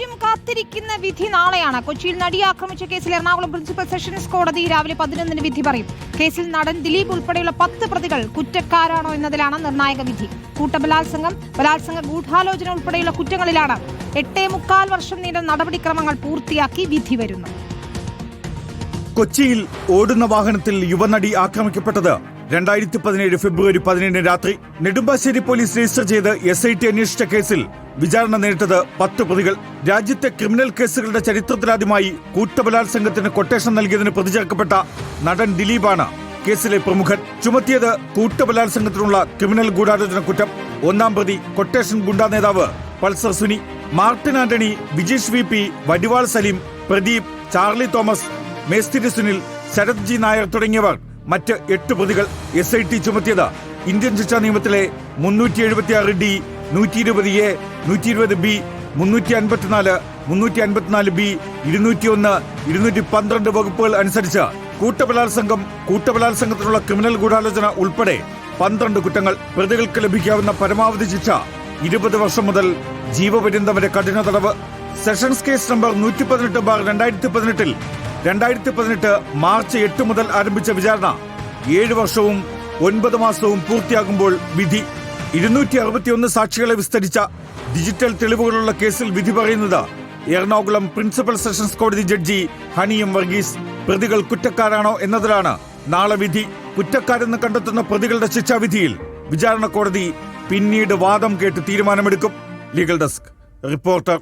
രാജ്യം കാത്തിരിക്കുന്ന വിധി നാളെയാണ്. കൊച്ചിയിൽ നടിയെ ആക്രമിച്ച കേസിൽ എറണാകുളം പ്രിൻസിപ്പൽ സെഷൻസ് കോടതി രാവിലെ പതിനൊന്നിന് വിധി പറയും. കേസിൽ നടൻ ദിലീപ് ഉൾപ്പെടെയുള്ള പത്ത് പ്രതികൾ കുറ്റക്കാരാണോ എന്നതിലാണ് നിർണായക വിധി. കൂട്ടബലാത്സംഗം ബലാത്സംഗ ഗൂഢാലോചന ഉൾപ്പെടെയുള്ള കുറ്റങ്ങളിലാണ് എട്ടേ മുക്കാൽ വർഷം നീണ്ട നടപടിക്രമങ്ങൾ പൂർത്തിയാക്കി വിധി വരുന്നു കൊച്ചിയിൽ ഓടുന്ന വാഹനത്തിൽ യുവനടി ആക്രമിക്കപ്പെട്ടത് രണ്ടായിരത്തി പതിനേഴ് ഫെബ്രുവരി പതിനേഴിന് രാത്രി നെടുമ്പാശ്ശേരി പോലീസ് രജിസ്റ്റർ ചെയ്ത് എസ് ഐ ടി അന്വേഷിച്ച കേസിൽ വിചാരണ നേരിട്ടത് പത്ത് പ്രതികൾ. രാജ്യത്തെ ക്രിമിനൽ കേസുകളുടെ ചരിത്രത്തിലാദ്യമായി കൂട്ടബലാത്സംഗത്തിന് കൊട്ടേഷൻ നൽകിയതിന് പ്രതിചേർക്കപ്പെട്ട നടൻ ദിലീപാണ് കേസിലെ പ്രമുഖൻ. ചുമത്തിയത് കൂട്ടബലാത്സംഗത്തിനുള്ള ക്രിമിനൽ ഗൂഢാലോചന കുറ്റം. ഒന്നാം പ്രതി കൊട്ടേഷൻ ഗുണ്ടാ നേതാവ് Pulsar Suni Martin Antony Vijeesh V P Vadival Saleem Pradeep Charlie Thomas Mesthiri Sunil Sarath G Nair തുടങ്ങിയവർ. മറ്റ് എട്ട് പ്രതികൾ എസ് ഐ ടി ചുമത്തിയത്. ഇന്ത്യൻ ശിക്ഷാ നിയമത്തിലെ മുന്നൂറ്റി എഴുപത്തി ആറ് ഡി നൂറ്റി ഇരുപത് എ നൂറ്റി ഇരുപത് ബി മുന്നൂറ്റി അൻപത്തിനാല് മുന്നൂറ്റി അൻപത്തിനാല് ബി ഇരുന്നൂറ്റി ഒന്ന് ഇരുന്നൂറ്റി പന്ത്രണ്ട് വകുപ്പുകൾ അനുസരിച്ച് കൂട്ടബലാത്സംഗം കൂട്ടബലാത്സംഗത്തിനുള്ള ക്രിമിനൽ ഗൂഢാലോചന ഉൾപ്പെടെ പന്ത്രണ്ട് കുറ്റങ്ങൾ പ്രതികൾക്ക് ലഭിക്കാവുന്ന പരമാവധി ശിക്ഷ ഇരുപത് വർഷം മുതൽ ജീവപര്യന്തം വരെ കഠിന തടവ്. സെഷൻസ് കേസ് നമ്പർ നൂറ്റി പതിനെട്ട് ബാർ രണ്ടായിരത്തി പതിനെട്ടിൽ രണ്ടായിരത്തി പതിനെട്ട് മാർച്ച് എട്ട് മുതൽ ആരംഭിച്ച വിചാരണ ഏഴ് വർഷവും ഒൻപത് മാസവും പൂർത്തിയാകുമ്പോൾ വിധി. ഇരുന്നൂറ്റി അറുപത്തിയൊന്ന് സാക്ഷികളെ വിസ്തരിച്ച ഡിജിറ്റൽ തെളിവുകളുള്ള കേസിൽ വിധി പറയുന്നത് എറണാകുളം പ്രിൻസിപ്പൽ സെഷൻസ് കോടതി ജഡ്ജി ഹണിയം വർഗീസ്. പ്രതികൾ കുറ്റക്കാരാണോ എന്നതിലാണ് നാളെ വിധി. കുറ്റക്കാരെന്ന് കണ്ടെത്തുന്ന പ്രതികളുടെ ശിക്ഷാവിധിയിൽ വിചാരണ കോടതി പിന്നീട് വാദം കേട്ട് തീരുമാനമെടുക്കും. Legal desk. റിപ്പോർട്ടർ